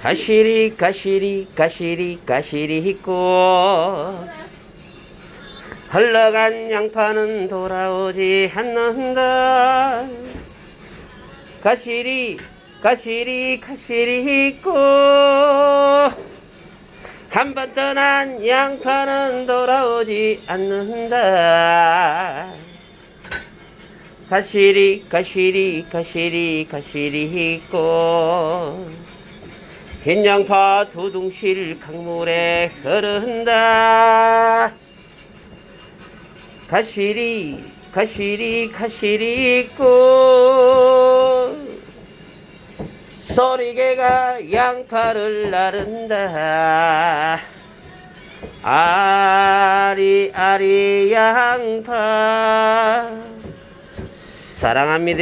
가시리 가시리 가시리 가시리 있고 흘러간 양파는 돌아오지 않는다. 가시리 가시리 가시리 있고 한번 떠난 양파는 돌아오지 않는다 가시리 가시리 가시리 가시리 있고. 흰 양파 두둥실 강물에 흐른다. 가시리 가시리 가시리 있고. 소리개가 양파를 나른다. 아리 아리 양파 사랑합니다